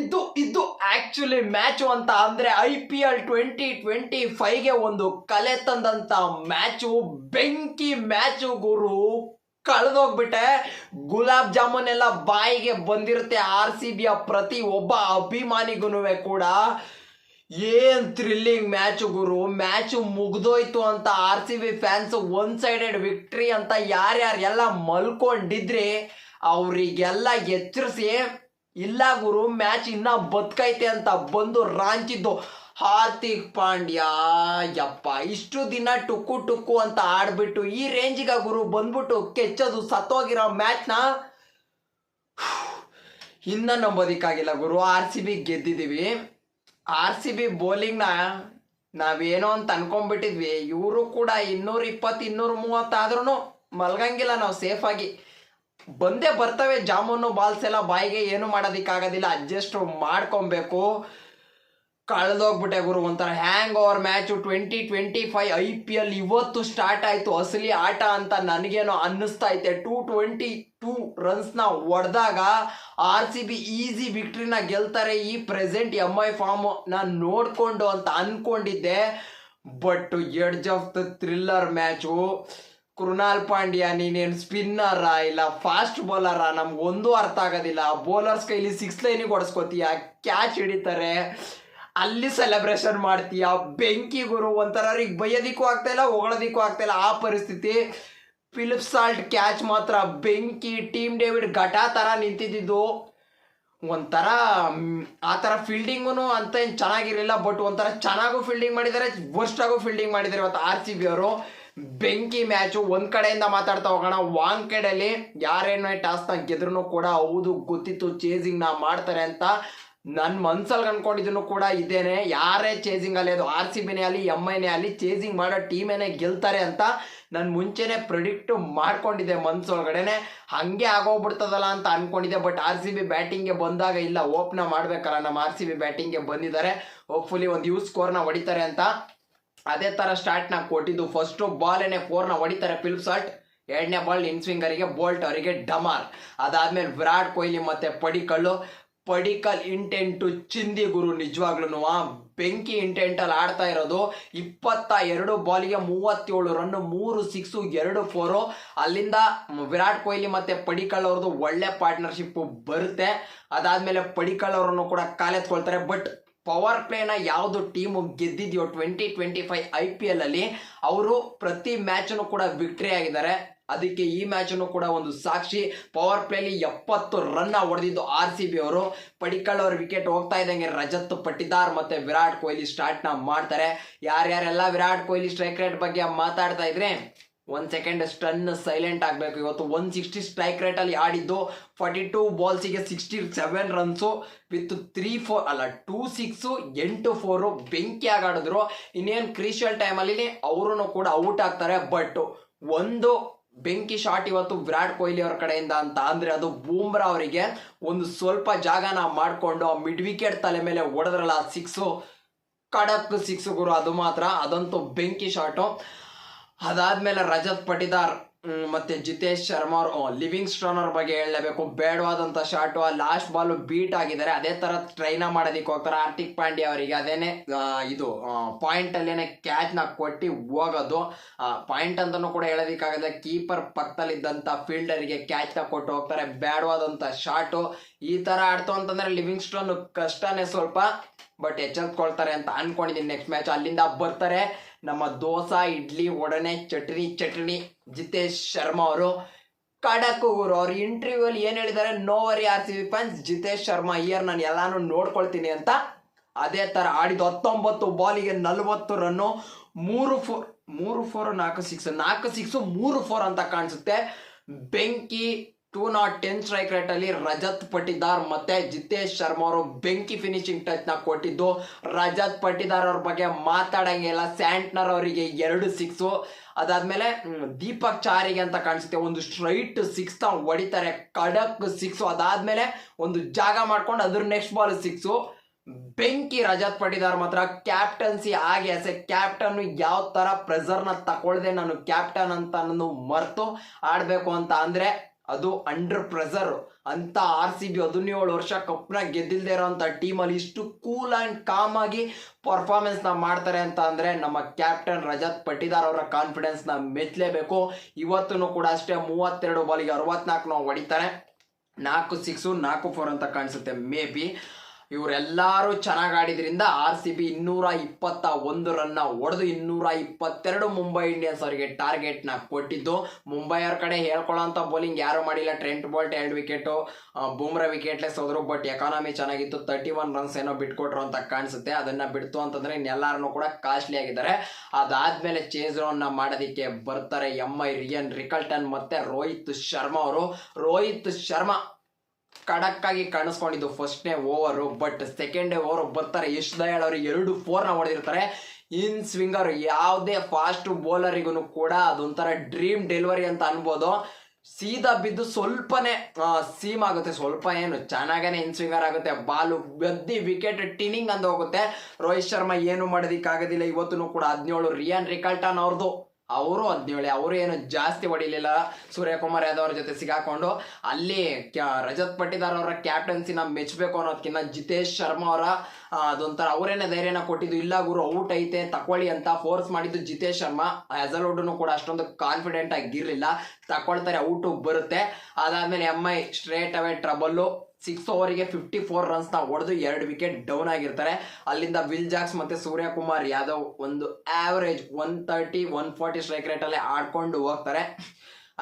ಇದು ಇದು actually match ಅಂತ ಅಂದ್ರೆ I P L twenty twenty ಫೈವ್ಗೆ ಒಂದು ಕಲೆ ತಂದಂತ ಮ್ಯಾಚು ಬೆಂಕಿ ಮ್ಯಾಚು ಗುರು. ಕಳೆದೋಗ್ಬಿಟ್ಟೆ. ಗುಲಾಬ್ ಜಾಮೂನ್ ಎಲ್ಲ ಬಾಯಿಗೆ ಬಂದಿರುತ್ತೆ ಆರ್ ಸಿ ಬಿಯ ಪ್ರತಿ ಒಬ್ಬ ಅಭಿಮಾನಿಗೂ ಕೂಡ. ಏನ್ ಥ್ರಿಲ್ಲಿಂಗ್ ಮ್ಯಾಚ್ ಗುರು. ಮ್ಯಾಚ್ ಮುಗ್ದೋಯ್ತು ಅಂತ R C B fans one sided victory ಅಂತ ಯಾರ್ಯಾರೆಲ್ಲ ಮಲ್ಕೊಂಡಿದ್ರಿ, ಅವರಿಗೆಲ್ಲ ಎಚ್ಚರಿಸಿ ಇಲ್ಲ ಗುರು, ಮ್ಯಾಚ್ ಇನ್ನ ಬದುಕೈತೆ ಅಂತ ಬಂದು ರಾಂಚಿದ್ದು ಹಾರ್ದಿಕ್ ಪಾಂಡ್ಯ, ಯಪ್ಪ, ಇಷ್ಟು ದಿನ ಟುಕ್ಕು ಟುಕ್ಕು ಅಂತ ಆಡ್ಬಿಟ್ಟು ಈ ರೇಂಜಿಗ ಗುರು ಬಂದ್ಬಿಟ್ಟು ಕೆಚ್ಚೋದು ಸತ್ತೋಗಿರೋ ಮ್ಯಾಚ್ನ ಇನ್ನ ನಂಬೋದಿಕ್ಕಾಗಿಲ್ಲ ಗುರು. ಆರ್ ಸಿ ಬಿ ಗೆದ್ದಿದ್ದೀವಿ. ಆರ್ ಸಿ ಬಿ ಬೌಲಿಂಗ್ನ ನಾವೇನೋ ಅಂತ ಅನ್ಕೊಂಡ್ಬಿಟ್ಟಿದ್ವಿ. ಇವರು ಕೂಡ ಇನ್ನೂರ ಇಪ್ಪತ್ತು, ಇನ್ನೂರ ಮೂವತ್ತಾದ್ರೂ ಮಲ್ಗಂಗಿಲ್ಲ ನಾವು ಸೇಫಾಗಿ ಬಂದೇ ಬರ್ತವೆ, ಜಾಮೂನು ಬಾಲ್ಸ್ ಎಲ್ಲ ಬಾಯಿಗೆ ಏನು ಮಾಡೋದಕ್ಕಾಗೋದಿಲ್ಲ ಅಡ್ಜಸ್ಟ್ ಮಾಡ್ಕೊಬೇಕು. ಕಳೆದೋಗ್ಬಿಟ್ಟೆ ಗುರು, ಒಂಥರ hang over match twenty twenty five I P L ಇವತ್ತು ಸ್ಟಾರ್ಟ್ ಆಯಿತು, ಅಸಲಿ ಆಟ ಅಂತ ನನಗೇನೋ ಅನ್ನಿಸ್ತಾ ಐತೆ. ಟೂ ಟ್ವೆಂಟಿ ಟೂ ರನ್ಸ್ನ ಹೊಡೆದಾಗ ಆರ್ ಸಿ ಬಿ ಈಸಿ ವಿಕ್ಟ್ರಿನ ಗೆಲ್ತಾರೆ ಈ ಪ್ರೆಸೆಂಟ್ ಎಂ ಐ ಫಾರ್ಮ್ ನಾನು ನೋಡಿಕೊಂಡು ಅಂತ ಅಂದ್ಕೊಂಡಿದ್ದೆ but edge of the thriller match Krunal Pandya, ನೀನೇನು ಸ್ಪಿನ್ನರ ಇಲ್ಲ ಫಾಸ್ಟ್ ಬೌಲರಾ ನಮ್ಗೆ ಒಂದೂ ಅರ್ಥ ಆಗೋದಿಲ್ಲ. ಬೌಲರ್ಸ್ ಕೈಲಿ ಸಿಕ್ಸ್ ಲೈನಿಗೆ ಹೊಡೆಸ್ಕೋತೀಯ? ಕ್ಯಾಚ್ ಹಿಡಿತಾರೆ. ಅಲ್ಲಿ ಸೆಲೆಬ್ರೇಷನ್ ಮಾಡ್ತೀಯ? ಬೆಂಕಿ ಗುರು, ಒಂಥರ ಅವ್ರಿಗೆ ಬೈಯೋದಿಕ್ಕೂ ಆಗ್ತಾ ಇಲ್ಲ, ಹೊಗಳೋದಿಕ್ಕೂ ಆಗ್ತಾ ಇಲ್ಲ. ಆ ಪರಿಸ್ಥಿತಿ. ಫಿಲಿಪ್ ಸಾಲ್ಟ್ ಕ್ಯಾಚ್ ಮಾತ್ರ. ಬೆಂಕಿ ಟೀಮ್ ಡೇವಿಡ್ ಘಟ ಥರ ನಿಂತಿದ್ದು. ಒಂಥರ ಆ ಥರ ಫೀಲ್ಡಿಂಗೂ ಅಂತ ಏನು ಚೆನ್ನಾಗಿರಲಿಲ್ಲ ಬಟ್ ಒಂಥರ ಚೆನ್ನಾಗೂ ಫೀಲ್ಡಿಂಗ್ ಮಾಡಿದ್ದಾರೆ ವರ್ಸ್ಟಾಗೂ ಫೀಲ್ಡಿಂಗ್ ಮಾಡಿದ್ದಾರೆ ಇವತ್ತು ಆರ್ ಸಿ ಬಿ ಅವರು. ಬೆಂಕಿ ಮ್ಯಾಚು ಒಂದ್ ಕಡೆಯಿಂದ ಮಾತಾಡ್ತಾ ಹೋಗೋಣ. ವಾಂಕೆಡಲ್ಲಿ ಯಾರೇನೋ ಟಾಸ್ನ ಗೆದ್ರು ಕೂಡ ಹೌದು, ಗೊತ್ತಿತ್ತು ಚೇಸಿಂಗ್ ನಾ ಮಾಡ್ತಾರೆ ಅಂತ. ನನ್ನ ಮನ್ಸಲ್ಲಿ ಅನ್ಕೊಂಡಿದ್ದನ್ನು ಕೂಡ ಇದೇನೆ. ಯಾರೇ ಚೇಸಿಂಗ್ ಅಲ್ಲಿ ಅದು ಆರ್ ಸಿ ಬಿನೇ ಅಲ್ಲಿ ಎಂ ಐನೇ ಅಲ್ಲಿ ಚೇಸಿಂಗ್ ಮಾಡೋ ಟೀಮೇನೆ ಗೆಲ್ತಾರೆ ಅಂತ ನಾನು ಮುಂಚೆನೆ ಪ್ರಿಡಿಕ್ಟ್ ಮಾಡ್ಕೊಂಡಿದ್ದೆ ಮನ್ಸೊಳಗಡೆನೆ. ಹಂಗೆ ಆಗೋಗ್ಬಿಡ್ತದಲ್ಲ ಅಂತ ಅನ್ಕೊಂಡಿದ್ದೆ ಬಟ್ ಆರ್ ಸಿ ಬಿ ಬ್ಯಾಟಿಂಗ್ಗೆ ಬಂದಾಗ ಇಲ್ಲ ಓಪನ್ ಮಾಡ್ಬೇಕಲ್ಲ, ನಮ್ಮ ಆರ್ ಸಿ ಬಿ ಬ್ಯಾಟಿಂಗ್ಗೆ ಬಂದಿದ್ದಾರೆ. ಹೋಪ್ಫುಲಿ ಒಂದು ಯೂಸ್ ಸ್ಕೋರ್ನ ಹೊಡಿತಾರೆ ಅಂತ. ಅದೇ ತರ ಸ್ಟಾರ್ಟ್ ನಾ ಕೊಟ್ಟಿದ್ದು ಫಸ್ಟ್ ಬಾಲೇನೆ ಫೋರ್ನ ಹೊಡಿತಾರೆ ಫಿಲ್ಪ್ ಸಾಲ್ಟ್ ಎರಡನೇ ಬಾಲ್ ಇನ್ ಸ್ವಿಂಗರಿಗೆ ಬೋಲ್ಟ್ ಅವರಿಗೆ ಡಮಾರ್. ಅದಾದ್ಮೇಲೆ ವಿರಾಟ್ ಕೊಹ್ಲಿ ಮತ್ತೆ ಪಡಿಕಲ್ಲು. ಪಡಿಕಲ್ ಇಂಟೆಂಟು ಚಿಂದಿ ಗುರು ನಿಜವಾಗ್ಲೂ ಬೆಂಕಿ ಇಂಟೆಂಟಲ್ಲಿ ಆಡ್ತಾ ಇರೋದು. ಇಪ್ಪತ್ತ ಎರಡು ಬಾಲಿಗೆ ಮೂವತ್ತೇಳು ರನ್ ಮೂರು ಸಿಕ್ಸು ಎರಡು ಫೋರು ಅಲ್ಲಿಂದ ವಿರಾಟ್ ಕೊಹ್ಲಿ ಮತ್ತೆ ಪಡಿಕಲ್ ಅವ್ರದ್ದು ಒಳ್ಳೆ ಪಾರ್ಟ್ನರ್ಶಿಪ್ ಬರುತ್ತೆ. ಅದಾದ್ಮೇಲೆ ಪಡಿಕಲ್ ಅವರನ್ನು ಕೂಡ ಕಾಲೆತ್ಕೊಳ್ತಾರೆ. ಬಟ್ ಪವರ್ ಪ್ಲೇನ ಯಾವುದು team ಗೆದ್ದಿದೆಯೋ twenty twenty five I P L ಅಲ್ಲಿ, ಅವರು ಪ್ರತಿ ಮ್ಯಾಚನ್ನು ಕೂಡ ವಿಕ್ಟ್ರಿ ಆಗಿದ್ದಾರೆ. ಅದಕ್ಕೆ ಈ ಮ್ಯಾಚನ್ನು ಕೂಡ ಒಂದು ಸಾಕ್ಷಿ. ಪವರ್ ಪ್ಲೇಲಿ ಎಪ್ಪತ್ತು ರನ್ ಹೊಡೆದಿದ್ದು ಆರ್ ಸಿ ಬಿ ಅವರು. ಪಡಿಕಲ್ ಅವ್ರ ವಿಕೆಟ್ ಹೋಗ್ತಾ ಇದ್ದಂಗೆ ರಜತ್ ಪಟ್ಟಿದಾರ್ ಮತ್ತೆ ವಿರಾಟ್ ಕೊಹ್ಲಿ ಸ್ಟಾರ್ಟ್ನ ಮಾಡ್ತಾರೆ. ಯಾರ್ಯಾರೆಲ್ಲ ವಿರಾಟ್ ಕೊಹ್ಲಿ ಸ್ಟ್ರೈಕ್ ರೇಟ್ ಬಗ್ಗೆ ಮಾತಾಡ್ತಾ ಇದ್ರೆ ಒಂದ್ ಸೆಕೆಂಡ್ ಸ್ಟನ್ ಸೈಲೆಂಟ್ ಆಗಬೇಕು. ಇವತ್ತು ಒನ್ ಸಿಕ್ಸ್ಟಿ ಸ್ಟ್ರೈಕ್ ರೇಟ್ ಅಲ್ಲಿ ಆಡಿದ್ದು. Forty two ಬಾಲ್ಸಿಗೆ sixty seven runs with three four ಅಲ್ಲ ಟೂ ಸಿಕ್ಸು ಎಂಟು ಫೋರು ಬೆಂಕಿ ಆಡಿದ್ರು ಇನ್ನೇನು ಟೈಮ್ ಟೈಮಲ್ಲಿ ಅವರು ಕೂಡ ಔಟ್ ಆಗ್ತಾರೆ. ಬಟ್ ಒಂದು ಬೆಂಕಿ ಶಾಟ್ ಇವತ್ತು ವಿರಾಟ್ ಕೊಹ್ಲಿ ಅವ್ರ ಕಡೆಯಿಂದ ಅಂತ. ಅಂದ್ರೆ ಅದು ಬೂಮ್ರಾ ಅವರಿಗೆ ಒಂದು ಸ್ವಲ್ಪ ಜಾಗನ ಮಾಡಿಕೊಂಡು ಮಿಡ್ ವಿಕೆಟ್ ತಲೆ ಮೇಲೆ ಹೊಡೆದ್ರಲ್ಲ ಸಿಕ್ಸು ಕಡಕ್ ಸಿಕ್ಸ್ ಗುರು, ಅದು ಮಾತ್ರ. ಅದಂತೂ ಬೆಂಕಿ ಶಾಟು ಅದಾದ್ಮೇಲೆ ರಜತ್ ಪಟಿದಾರ್ ಮತ್ತೆ ಜಿತೇಶ್ ಶರ್ಮಾ ಅವರು ಲಿವಿಂಗ್ ಸ್ಟೋನ್ ಅವ್ರ ಬಗ್ಗೆ ಹೇಳಲೇಬೇಕು. ಬೇಡವಾದಂತ ಶಾಟು, ಆ ಲಾಸ್ಟ್ ಬಾಲ್ ಬೀಟ್ ಆಗಿದ್ದಾರೆ. ಅದೇ ತರ ಟ್ರೈನ ಮಾಡೋದಕ್ಕೆ ಹೋಗ್ತಾರೆ. ಹಾರ್ದಿಕ್ ಪಾಂಡ್ಯ ಅವರಿಗೆ ಅದೇನೆ ಇದು ಪಾಯಿಂಟ್ ಅಲ್ಲೇನೆ ಕ್ಯಾಚ್ನ ಕೊಟ್ಟು ಹೋಗೋದು. ಪಾಯಿಂಟ್ ಅಂತಾನು ಕೂಡ ಹೇಳೋದಕ್ಕಾಗಲ್ಲ. ಕೀಪರ್ ಪಕ್ಕದಲ್ಲಿದ್ದಂತ ಫೀಲ್ಡರ್ಗೆ ಕ್ಯಾಚ್ನ ಕೊಟ್ಟು ಹೋಗ್ತಾರೆ. ಬೇಡವಾದಂತ ಶಾಟು. ಈ ತರ ಆಡ್ತು ಅಂತಂದ್ರೆ ಲಿವಿಂಗ್ ಸ್ಟೋನ್ ಕಷ್ಟನೇ ಸ್ವಲ್ಪ ಬಟ್ ಎಚ್ಚೆತ್ಕೊಳ್ತಾರೆ ಅಂತ ಅನ್ಕೊಂಡಿದ್ದೀನಿ ನೆಕ್ಸ್ಟ್ ಮ್ಯಾಚ್ ಅಲ್ಲಿಂದ ಬರ್ತಾರೆ. ನಮ್ಮ ದೋಸಾ, ಇಡ್ಲಿ ಒಡನೆ ಚಟ್ನಿ ಚಟ್ನಿ, ಜಿತೇಶ್ ಶರ್ಮಾ ಅವರು ಕಡಕ್ ಊರು. ಅವ್ರ ಇಂಟರ್ವ್ಯೂ ಅಲ್ಲಿ ಏನ್ ಹೇಳಿದ್ದಾರೆ? No worry R C B fans Jitesh Sharma year ನಾನು ಎಲ್ಲಾನು ನೋಡ್ಕೊಳ್ತೀನಿ ಅಂತ. ಅದೇ ತರ ಆಡಿದ ಹತ್ತೊಂಬತ್ತು ಬಾಲಿಗೆ ನಲ್ವತ್ತು ರನ್ನು ಮೂರು ಫೋರ್ ಮೂರು ಫೋರ್ ನಾಲ್ಕು ಸಿಕ್ಸ್ ನಾಲ್ಕು ಸಿಕ್ಸ್ ಮೂರು ಫೋರ್ ಅಂತ ಕಾಣಿಸುತ್ತೆ. ಬೆಂಕಿ two not ten strike rate ಅಲ್ಲಿ ರಜತ್ ಪಟಿದಾರ್ ಮತ್ತೆ ಜಿತೇಶ್ ಶರ್ಮಾ ಅವರು ಬೆಂಕಿ ಫಿನಿಶಿಂಗ್ ಟಚ್ನ ಕೊಟ್ಟಿದ್ದು. ರಜತ್ ಪಟಿದಾರ್ ಅವ್ರ ಬಗ್ಗೆ ಮಾತಾಡಂಗಿಲ್ಲ ಸ್ಯಾಂಟ್ನರ್ ಅವರಿಗೆ ಎರಡು ಸಿಕ್ಸು ಅದಾದ್ಮೇಲೆ ದೀಪಕ್ ಚಾರಿಗೆ ಅಂತ ಕಾಣಿಸುತ್ತೆ. ಒಂದು ಸ್ಟ್ರೈಟ್ ಸಿಕ್ಸ್ ತ ಹೊಡಿತಾರೆ. ಕಡಕ್ ಸಿಕ್ಸ್ ಅದಾದ್ಮೇಲೆ ಒಂದು ಜಾಗ ಮಾಡ್ಕೊಂಡು ಅದ್ರ ನೆಕ್ಸ್ಟ್ ಬಾಲ್ ಸಿಕ್ಸು ಬೆಂಕಿ ರಜತ್ ಪಟಿದಾರ್ ಮಾತ್ರ. ಕ್ಯಾಪ್ಟನ್ಸಿ ಆಗಿ ಆಸ್ ಕ್ಯಾಪ್ಟನ್ ಯಾವ ತರ ಪ್ರೆಸರ್ನ ನ ತಗೊಳ್ದೆ ನಾನು ಕ್ಯಾಪ್ಟನ್ ಅಂತ ನಾನು ಮರೆತು ಆಡ್ಬೇಕು ಅಂತ ಅಂದ್ರೆ ಅದು ಅಂಡರ್ ಪ್ರೆಸರ್ ಅಂತ ಆರ್ ಸಿ ಬಿ ಹದಿನೇಳು ವರ್ಷ ಕಪ್ನ ಗೆದ್ದಿಲ್ದೇ ಇರೋಂಥ ಟೀಮಲ್ಲಿ ಇಷ್ಟು ಕೂಲ್ ಆ್ಯಂಡ್ ಕಾಮ್ ಆಗಿ ಪರ್ಫಾರ್ಮೆನ್ಸ್ನ ಮಾಡ್ತಾರೆ ಅಂತ ಅಂದರೆ ನಮ್ಮ ಕ್ಯಾಪ್ಟನ್ ರಜತ್ ಪಟ್ಟಿದಾರ್ ಅವರ ಕಾನ್ಫಿಡೆನ್ಸ್ನ ಮೆಚ್ಚಲೇಬೇಕು. ಇವತ್ತೂ ಕೂಡ ಅಷ್ಟೇ ಮೂವತ್ತೆರಡು ಬಾಲಿಗೆ ಅರವತ್ನಾಲ್ಕು ನಾವು ಹೊಡಿತಾರೆ. ನಾಲ್ಕು ಸಿಕ್ಸು ನಾಲ್ಕು ಫೋರ್ ಅಂತ ಕಾಣಿಸುತ್ತೆ ಮೇ ಬಿ ಇವರೆಲ್ಲರೂ ಚೆನ್ನಾಗಿ ಆಡಿದ್ರಿಂದ ಆರ್ ಸಿ ಬಿ ಇನ್ನೂರ ಇಪ್ಪತ್ತ ಒಂದು ರನ್ನ ಹೊಡೆದು ಇನ್ನೂರ ಇಪ್ಪತ್ತೆರಡು ಮುಂಬೈ ಇಂಡಿಯನ್ಸ್ ಅವರಿಗೆ ಟಾರ್ಗೆಟ್ನ ಕೊಟ್ಟಿದ್ದು. ಮುಂಬೈ ಅವ್ರ ಕಡೆ ಹೇಳ್ಕೊಳ್ಳೋಂಥ ಬೌಲಿಂಗ್ ಯಾರು ಮಾಡಿಲ್ಲ. ಟ್ರೆಂಟ್ ಬೋಲ್ಟ್ ಎರಡು ವಿಕೆಟು ಬೂಮ್ರಾ ವಿಕೆಟ್ಲೆಸ್ ಹೋದ್ರು ಬಟ್ ಎಕಾನಮಿ ಚೆನ್ನಾಗಿತ್ತು. ತರ್ಟಿ ಒನ್ ರನ್ಸ್ ಏನೋ ಬಿಟ್ಕೊಟ್ರು ಅಂತ ಕಾಣಿಸುತ್ತೆ. ಅದನ್ನ ಬಿಡ್ತು ಅಂತಂದ್ರೆ ಇನ್ನೆಲ್ಲರನ್ನು ಕೂಡ ಕಾಸ್ಟ್ಲಿ ಆಗಿದ್ದಾರೆ. ಅದಾದ್ಮೇಲೆ ಚೇಸ್ ರನ್ ಮಾಡೋದಕ್ಕೆ ಬರ್ತಾರೆ ಎಂ ಐ ರಿಯನ್ ರಿಕಲ್ಟನ್ ಮತ್ತೆ ರೋಹಿತ್ ಶರ್ಮಾ ಅವರು. ರೋಹಿತ್ ಶರ್ಮಾ ಖಡಕ್ ಆಗಿ ಕಾಣಿಸ್ಕೊಂಡಿದ್ದು ಫಸ್ಟ್ನೇ ಓವರು ಬಟ್ ಸೆಕೆಂಡ್ ಓವರ್ ಬರ್ತಾರೆ. ಯಶ್ ದಯಾಳ್ ಅವರು ಎರಡು ಫೋರ್ನ ಹೊಡೆದಿರ್ತಾರೆ. ಇನ್ ಸ್ವಿಂಗರ್ ಯಾವುದೇ ಫಾಸ್ಟ್ ಬೌಲರಿಗೂ ಕೂಡ ಅದೊಂಥರ ಡ್ರೀಮ್ ಡೆಲಿವರಿ ಅಂತ ಅನ್ಬೋದು. ಸೀದಾ ಬಿದ್ದು ಸ್ವಲ್ಪನೇ ಸೀಮ್ ಆಗುತ್ತೆ. ಸ್ವಲ್ಪ ಏನು, ಚೆನ್ನಾಗೇನೆ ಇನ್ ಸ್ವಿಂಗರ್ ಆಗುತ್ತೆ. ಬಾಲು ಬದ್ದಿ ವಿಕೆಟ್ ಟಿನಿಂಗ್ ಅಂತ ಹೋಗುತ್ತೆ. ರೋಹಿತ್ ಶರ್ಮಾ ಏನು ಮಾಡೋದಕ್ಕಾಗೋದಿಲ್ಲ. ಇವತ್ತು ಕೂಡ ಹದಿನೇಳು, ರಿಯಾನ್ ರಿಕಲ್ಟನ್ ಅವ್ರದ್ದು ಅವರು ಅಂತೇಳಿ ಅವರು ಏನು ಜಾಸ್ತಿ ಹೊಡಿಲಿಲ್ಲ. ಸೂರ್ಯಕುಮಾರ್ ಯಾದವ್ ಜೊತೆ ಸಿಗಾಕೊಂಡು ಅಲ್ಲಿ ರಜತ್ ಪಟ್ಟಿದಾರ್ ಅವರ ಕ್ಯಾಪ್ಟನ್ಸಿನ ಮೆಚ್ಚಬೇಕು ಅನ್ನೋದಕ್ಕಿಂತ ಜಿತೇಶ್ ಶರ್ಮಾ ಅವರ ಅದೊಂಥರ ಅವರೇನೇ ಧೈರ್ಯನ ಕೊಟ್ಟಿದ್ದು, ಇಲ್ಲ ಗುರು, ಔಟ್ ಐತೆ, ತಕೊಳ್ಳಿ ಅಂತ ಫೋರ್ಸ್ ಮಾಡಿದ್ದು ಜಿತೇಶ್ ಶರ್ಮಾ. ಹೆಸಲ್ವುಡ್ನು ಕೂಡ ಅಷ್ಟೊಂದು ಕಾನ್ಫಿಡೆಂಟ್ ಆಗಿರ್ಲಿಲ್ಲ. ತಕೊಳ್ತಾರೆ, ಔಟು ಬರುತ್ತೆ. ಅದಾದ್ಮೇಲೆ M I straight away trouble six ಓವರಿಗೆ fifty four ರನ್ಸ್ನ ಹೊಡೆದು ಎರಡು ವಿಕೆಟ್ ಡೌನ್ ಆಗಿರ್ತಾರೆ. ಅಲ್ಲಿಂದ ವಿಲ್ ಜಾಕ್ಸ್ ಮತ್ತೆ ಸೂರ್ಯಕುಮಾರ್ ಯಾದವ್ ಒಂದು average one thirty one forty strike ರೇಟಲ್ಲೇ ಆಡ್ಕೊಂಡು ಹೋಗ್ತಾರೆ.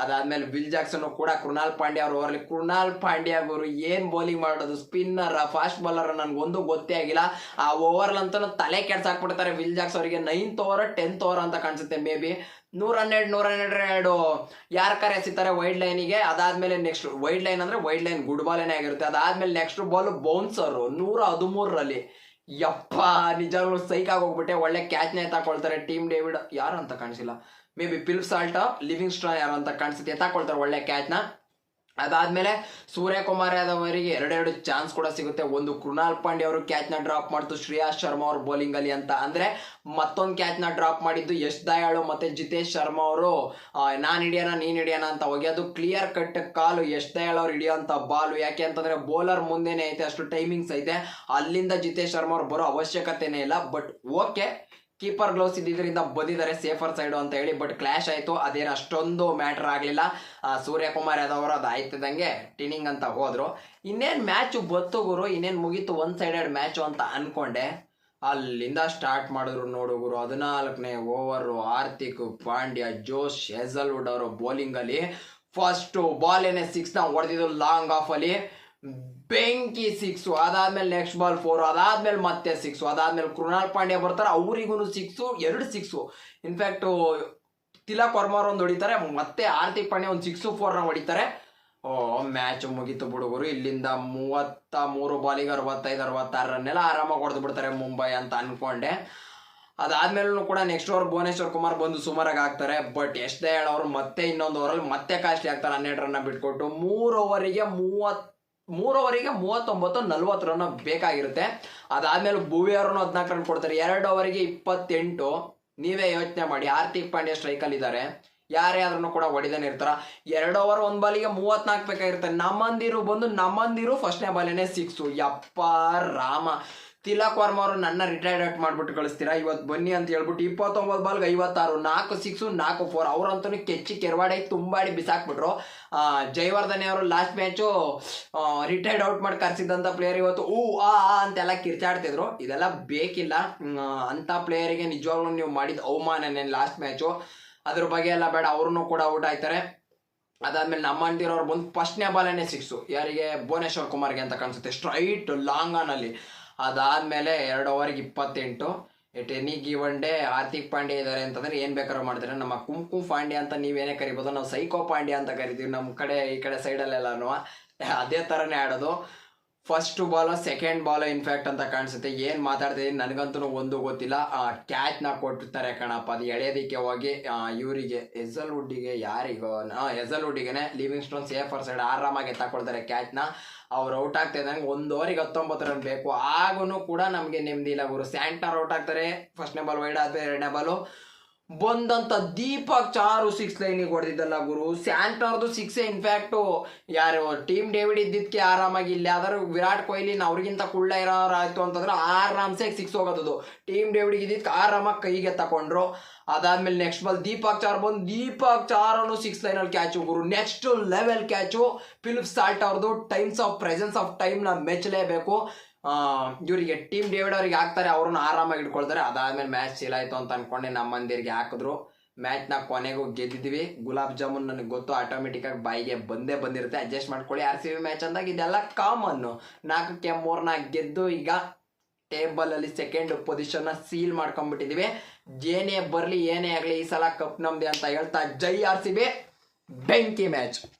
ಅದಾದ್ಮೇಲೆ ವಿಲ್ ಜಾಕ್ಸನ್ ಕೂಡ ಕೃಣಾಲ್ ಪಾಂಡ್ಯ ಅವರು ಓವರ್ಲಿ ಕೃಣಾಲ್ ಪಾಂಡ್ಯ ಅವರು ಏನ್ ಬೌಲಿಂಗ್ ಮಾಡೋದು? ಸ್ಪಿನ್ನರ್ ಫಾಸ್ಟ್ ಬೌಲರ್ ನನ್ಗೊಂದು ಗೊತ್ತೇ ಆಗಿಲ್ಲ. ಆ ಓವರ್ಲಂತೂ ತಲೆ ಕೆಡ್ಸಾಕ್ಬಿಡ್ತಾರೆ ವಿಲ್ ಜಾಕ್ಸ್ ಅವರಿಗೆ. ನೈನ್ತ್ ಓವರ್ ಟೆಂತ್ ಓವರ್ ಅಂತ ಕಾಣಿಸುತ್ತೆ ಮೇ ಬಿ. ನೂರ ಹನ್ನೆರಡು ನೂರ ಹನ್ನೆರಡು ಯಾರ ಕರೆ ಎಸಿತಾರೆ ವೈಡ್ ಲೈನಿಗೆ ಅದಾದ್ಮೇಲೆ ನೆಕ್ಸ್ಟ್ ವೈಡ್ ಲೈನ್ ಅಂದ್ರೆ ವೈಡ್ ಲೈನ್ ಗುಡ್ ಬಾಲೇನೆ ಆಗಿರುತ್ತೆ. ಅದಾದ್ಮೇಲೆ ನೆಕ್ಸ್ಟ್ ಬಾಲ್ ಬೌನ್ಸರ್ ನೂರ ಹದಿಮೂರರಲ್ಲಿ. ಯಪ್ಪ, ನಿಜವಾಗ್ಲೂ ಸೈಕ್ ಆಗೋಗ್ಬಿಟ್ಟೆ ಒಳ್ಳೆ ಕ್ಯಾಚ್ನೇ ತಗೊಳ್ತಾರೆ. ಟೀಮ್ ಡೇವಿಡ್ ಯಾರು ಅಂತ ಕಾಣಿಸಿಲ್ಲ. Maybe ಪಿಲ್ಪ್ Salt Livingstone ಯಾರು ಅಂತ ಕಾಣಿಸುತ್ತೆ. ಎತ್ತಾಕೊಳ್ತಾರೆ ಒಳ್ಳೆ ಕ್ಯಾಚ್ನ ಅದಾದ್ಮೇಲೆ ಸೂರ್ಯಕುಮಾರ್ ಯಾದವ್ ಅವರಿಗೆ ಎರಡೆರಡು ಚಾನ್ಸ್ ಕೂಡ ಸಿಗುತ್ತೆ. ಒಂದು ಕೃಣಾಲ್ ಪಾಂಡೆ ಅವರು ಕ್ಯಾಚ್ನ ಡ್ರಾಪ್ ಮಾಡ್ತು. ಶ್ರೇಯಾ ಶರ್ಮಾ ಅವ್ರ ಬೌಲಿಂಗ್ ಅಲ್ಲಿ ಅಂತ. ಅಂದ್ರೆ ಮತ್ತೊಂದು ಕ್ಯಾಚ್ನ ಡ್ರಾಪ್ ಮಾಡಿದ್ದು ಯಶ್ ದಯಾಳು ಮತ್ತೆ ಜಿತೇಶ್ ಶರ್ಮಾ ಅವರು. ನಾನು ಹಿಡಿಯೋಣ, ನೀನ್ ಹಿಡಿಯೋಣ ಅಂತ ಒಗೆಯೋದು. ಕ್ಲಿಯರ್ ಕಟ್ ಕಾಲು ಯಶ್ ದಯಾಳ್ ಅವ್ರು ಹಿಡಿಯೋಂಥ ಬಾಲು. ಯಾಕೆ ಅಂತಂದ್ರೆ ಬೌಲರ್ ಮುಂದೆನೆ ಐತೆ. ಅಷ್ಟು ಟೈಮಿಂಗ್ಸ್ ಐತೆ. ಅಲ್ಲಿಂದ ಜಿತೇಶ್ ಶರ್ಮಾ ಅವ್ರು ಬರೋ ಅವಶ್ಯಕತೆನೇ ಇಲ್ಲ. ಬಟ್ ಓಕೆ ಕೀಪರ್ ಗ್ಲೌಸ್ ಇದ್ದಿದ್ರಿಂದ ಬಂದಿದ್ದಾರೆ ಸೇಫರ್ ಸೈಡು ಅಂತ ಹೇಳಿ, ಬಟ್ ಕ್ಲಾಶ್ ಆಯಿತು. ಅದೇನು ಅಷ್ಟೊಂದು ಮ್ಯಾಟ್ರ್ ಆಗಲಿಲ್ಲ. ಸೂರ್ಯಕುಮಾರ್ ಯಾದವ್ ಅದು ಆಯ್ತಿದ್ದಂಗೆ ಟಿನಿಂಗ್ ಅಂತ ಹೋದರು. ಇನ್ನೇನು ಮ್ಯಾಚು ಬತ್ತು ಗುರು? ಇನ್ನೇನು ಮುಗೀತು ಒನ್ ಸೈಡೆಡ್ ಮ್ಯಾಚು ಅಂತ ಅನ್ಕೊಂಡೆ. ಅಲ್ಲಿಂದ ಸ್ಟಾರ್ಟ್ ಮಾಡಿದ್ರು ನೋಡು ಗುರು. ಹದಿನಾಲ್ಕನೇ over, Hardik Pandya, Josh Hazlewood ಅವರು ಬೌಲಿಂಗಲ್ಲಿ ಫಸ್ಟು ಬಾಲ್ ಏನೇ ಸಿಕ್ಸ್ನ ಹೊಡೆದಿದ್ದು ಲಾಂಗ್ ಆಫಲ್ಲಿ ಬೆಂಕಿ ಸಿಕ್ಸು. ಅದಾದ್ಮೇಲೆ ನೆಕ್ಸ್ಟ್ ಬಾಲ್ ಫೋರ್ ಅದಾದ್ಮೇಲೆ ಮತ್ತೆ ಸಿಕ್ಸು ಅದಾದ್ಮೇಲೆ ಕೃಣಾಲ್ ಪಾಂಡ್ಯ ಬರ್ತಾರೆ. ಅವರಿಗೂ ಸಿಕ್ಸು ಎರಡು ಸಿಕ್ಸು ಇನ್ಫ್ಯಾಕ್ಟ್ ತಿಲಕ್ ವರ್ಮಾರ್ ಒಂದು ಹೊಡಿತಾರೆ. ಮತ್ತೆ ಹಾರ್ದಿಕ್ ಪಾಂಡ್ಯ ಒಂದು ಸಿಕ್ಸು ಫೋರ್ನ ಹೊಡಿತಾರೆ. ಓ ಮ್ಯಾಚ್ ಮುಗೀತು ಬಿಡುಗರು. ಇಲ್ಲಿಂದ ಮೂವತ್ತ ಮೂರು ಬಾಲಿಗೆ ಅರವತ್ತೈದು ಅರವತ್ತಾರು ರನ್ನೆಲ್ಲ ಆರಾಮಾಗಿ ಹೊಡೆದು ಬಿಡ್ತಾರೆ ಮುಂಬೈ ಅಂತ ಅನ್ಕೊಂಡೆ. ಅದಾದ್ಮೇಲೂ ಕೂಡ ನೆಕ್ಸ್ಟ್ ಓವರ್ ಭುವನೇಶ್ವರ್ ಕುಮಾರ್ ಬಂದು ಸುಮಾರಾಗಿ ಆಗ್ತಾರೆ ಬಟ್ ಎಷ್ಟೇ ಹೇಳೋರು ಮತ್ತೆ ಇನ್ನೊಂದು ಓವರಲ್ಲಿ ಮತ್ತೆ ಕಾಸ್ಟ್ಲಿ ಆಗ್ತಾರೆ. ಹನ್ನೆರಡು ರನ್ನ ಬಿಟ್ಕೊಟ್ಟು ಮೂರು ಓವರಿಗೆ ಮೂವತ್ ಮೂರು ಓವರಿಗೆ ಮೂವತ್ತೊಂಬತ್ತು, ನಲ್ವತ್ತು ರನ್ ಬೇಕಾಗಿರುತ್ತೆ. ಅದಾದ್ಮೇಲೆ ಭುವಿ ಅವ್ರನ್ನು ಹದಿನಾಲ್ಕು ರನ್ ಕೊಡ್ತಾರೆ. ಎರಡು ಓವರಿಗೆ ಇಪ್ಪತ್ತೆಂಟು. ನೀವೇ ಯೋಚನೆ ಮಾಡಿ. ಹಾರ್ದಿಕ್ ಪಾಂಡ್ಯ ಸ್ಟ್ರೈಕಲ್ಲಿ ಇದ್ದಾರೆ. ಯಾರೇ ಆದ್ರೂ ಕೂಡ ಹೊಡಿದಾನೆ ಇರ್ತಾರ. ಎರಡು ಓವರ್ ಒಂದ್ ಬಾಲಿಗೆ ಮೂವತ್ನಾಲ್ಕು ಬೇಕಾಗಿರುತ್ತೆ. ನಮ್ಮಂದಿರು ಬಂದು ನಮ್ಮಂದಿರು ಫಸ್ಟ್ನೇ ಬಾಲೇನೆ ಸಿಕ್ಸು ಯಪ್ಪ ರಾಮ. ತಿಲಕ್ ವರ್ಮ ಅವರು ನನ್ನ ರಿಟೈರ್ಡ್ ಔಟ್ ಮಾಡ್ಬಿಟ್ಟು ಕಳಿಸ್ತೀರಾ? ಇವತ್ತು ಬನ್ನಿ ಅಂತ ಹೇಳ್ಬಿಟ್ಟು ಇಪ್ಪತ್ತೊಂಬತ್ತು ಬಾಲ್ಗೆ ಐವತ್ತಾರು, ನಾಲ್ಕು ಸಿಕ್ಸು ನಾಲ್ಕು ಫೋರ್ ಅವ್ರಂತೂ ಕೆಚ್ಚಿ ಕೆರವಾಡಿ ತುಂಬಾಡಿ ಬಿಸಾಕ್ಬಿಟ್ರು. ಜಯವರ್ಧನೆ ಅವರು ಲಾಸ್ಟ್ ಮ್ಯಾಚು ರಿಟೈರ್ಡ್ ಔಟ್ ಮಾಡಿ ಕರೆಸಿದ್ದಂಥ ಪ್ಲೇಯರ್ ಇವತ್ತು ಊ, ಆ ಅಂತೆಲ್ಲ ಕಿರ್ಚಾಡ್ತಿದ್ರು. ಇದೆಲ್ಲ ಬೇಕಿಲ್ಲ. ಅಂಥ ಪ್ಲೇಯರಿಗೆ ನಿಜವಾಗ್ಲೂ ನೀವು ಮಾಡಿದ ಅವಮಾನನೇ ಲಾಸ್ಟ್ ಮ್ಯಾಚು ಅದ್ರ ಬಗ್ಗೆ ಎಲ್ಲ ಬೇಡ ಅವ್ರನ್ನೂ ಕೂಡ ಔಟ್ ಆಯ್ತಾರೆ. ಅದಾದ್ಮೇಲೆ ನಮ್ಮ ಅಂಟಿರೋರು ಬಂದು ಫಸ್ಟ್ನೇ ಬಾಲೇನೆ ಸಿಕ್ಸು ಯಾರಿಗೆ? ಭುವನೇಶ್ವರ್ ಕುಮಾರ್ಗೆ ಅಂತ ಕಾಣಿಸುತ್ತೆ. ಸ್ಟ್ರೈಟ್ ಲಾಂಗ್ ಆನ್ ಅಲ್ಲಿ. ಅದಾದ್ಮೇಲೆ ಎರಡು ಓವರ್ಗೆ ಇಪ್ಪತ್ತೆಂಟು. At any given day Hardik Pandya ಇದ್ದಾರೆ ಅಂತಂದ್ರೆ ಏನ್ ಬೇಕಾದ್ರೂ ಮಾಡ್ತಾರೆ? ನಮ್ಮ ಕುಂಕುಮ್ ಪಾಂಡ್ಯ ಅಂತ ನೀವೇನೇ ಕರಿಬೋದು, ನಾವು ಸೈಕೋ ಪಾಂಡ್ಯ ಅಂತ ಕರಿತೀವಿ. ನಮ್ಮ ಕಡೆ, ಈ ಕಡೆ ಸೈಡಲ್ಲೆಲ್ಲನೂ ಅದೇ ಥರನೇ ಆಡೋದು. First ball second ball in fact ಅಂತ ಕಾಣಿಸುತ್ತೆ. ಏನ್ ಮಾತಾಡ್ತಿದ್ದೀನಿ ನನಗಂತೂ ಒಂದು ಗೊತ್ತಿಲ್ಲ. ಕ್ಯಾಚ್ನ ಕೊಟ್ಟಿರ್ತಾರೆ ಕಣಪ್ಪ. ಅದು ಎಳೆಯೋದಕ್ಕೆ ಹೋಗಿ ಇವರಿಗೆ ಎಸಲ್ ವುಡ್ಡಿಗೆ ಯಾರಿಗೋ ಎಸಲ್ ವುಡ್ಡಿಗೆನೆ ಲಿವಿಂಗ್ ಸ್ಟೋನ್ ಸೇಫರ್ ಸೈಡ್ ಆರಾಮಾಗಿ ತಗೊಳ್ತಾರೆ ನ. ಅವ್ರು ಔಟ್ ಆಗ್ತಾ ಇದ್ದಂಗೆ ಒಂದು ಓವರಿಗೆ ಹತ್ತೊಂಬತ್ತು ರನ್ ಬೇಕು. ಆಗೂ ಕೂಡ ನಮಗೆ ನೆಮ್ಮದಿ ಇಲ್ಲ ಗುರು. ಸ್ಯಾಂಟರ್ ಔಟ್ ಆಗ್ತಾರೆ. ಫಸ್ಟ್ನೇ ಬಾಲ್ ವೈಡ್ ಆದ್ಮೇಲೆ ಎರಡನೇ ಬಾಲು ಬಂದಂತ ದೀಪಕ್ ಚಾರು ಸಿಕ್ಸ್ ಲೈನಿಗೆ ಹೊಡೆದಿದ್ದಲ್ಲ ಗುರು. ಸ್ಯಾಂಟರ್ದು ಸಿಕ್ಸ್ ಇನ್ಫ್ಯಾಕ್ಟು ಯಾರು ಟೀಮ್ ಡೇವಿಡ್ ಇದ್ದಿದ್ದಕ್ಕೆ ಆರಾಮಾಗಿ ಇಲ್ಲಿ ಯಾವ್ದಾದ್ರು ವಿರಾಟ್ ಕೊಹ್ಲಿ ಅವ್ರಿಗಿಂತ ಕುಳ್ಳ ಇರೋರಾಯ್ತು ಅಂತಂದ್ರೆ ಆರಾಮ್ಸೆ ಸಿಕ್ಸ್ ಹೋಗೋದು ಟೀಮ್ ಡೇವಿಡ್ ಇದ್ದಿದ್ದಕ್ಕೆ ಆರಾಮಾಗಿ ಕೈಗೆ ತಕೊಂಡ್ರು. ಅದಾದ್ಮೇಲೆ ನೆಕ್ಸ್ಟ್ ಬಾಲ್ ದೀಪಕ್ ಚಾರ್ ಬಂದು ದೀಪಕ್ ಚಾರನು ಸಿಕ್ಸ್ ಲೈನಲ್ಲಿ ಕ್ಯಾಚು ಗುರು. Next level catch Philip Salt ಅವ್ರದ್ದು ಟೈಮ್ಸ್ ಆಫ್ ಪ್ರೆಸೆನ್ಸ್ ಆಫ್ ಟೈಮ್ನ ಮೆಚ್ಚಲೇಬೇಕು. ಇವರಿಗೆ ಟೀಮ್ ಡೇವಿಡ್ ಅವ್ರಿಗೆ ಹಾಕ್ತಾರೆ, ಅವ್ರನ್ನ ಆರಾಮಾಗಿ ಇಟ್ಕೊಳ್ತಾರೆ ಅದಾದ್ಮೇಲೆ ಮ್ಯಾಚ್ ಸೀಲ್ ಆಯ್ತು ಅಂತ ಅನ್ಕೊಂಡೆ, ನಮ್ಮ ಮಂದಿರಿಗೆ ಹಾಕಿದ್ರು. ಮ್ಯಾಚ್ನ ಕೊನೆಗೂ ಗೆದ್ದಿದ್ವಿ. ಗುಲಾಬ್ ಜಾಮೂನ್ ನನಗೆ ಗೊತ್ತು ಆಟೋಮೆಟಿಕ್ ಆಗಿ ಬಾಯಿಗೆ ಬಂದೇ ಬಂದಿರುತ್ತೆ. ಅಡ್ಜಸ್ಟ್ ಮಾಡ್ಕೊಳ್ಳಿ. ಆರ್ ಸಿ ಬಿ ಮ್ಯಾಚ್ ಅಂದಾಗ ಇದೆಲ್ಲ ಕಾಮನ್ನು ನಾಲ್ಕಕ್ಕೆ ಮೂರ್ನ ಗೆದ್ದು ಈಗ ಟೇಬಲ್ ಅಲ್ಲಿ ಸೆಕೆಂಡ್ ಪೊಸಿಷನ್ ಸೀಲ್ ಮಾಡ್ಕೊಂಡ್ಬಿಟ್ಟಿದೀವಿ. ಏನೇ ಬರಲಿ, ಏನೇ ಆಗಲಿ, ಈ ಸಲ ಕಪ್ ನಮ್ದೆ ಅಂತ ಹೇಳ್ತಾ ಜೈ ಆರ್ ಸಿ ಬಿ ಬೆಂಕಿ ಮ್ಯಾಚ್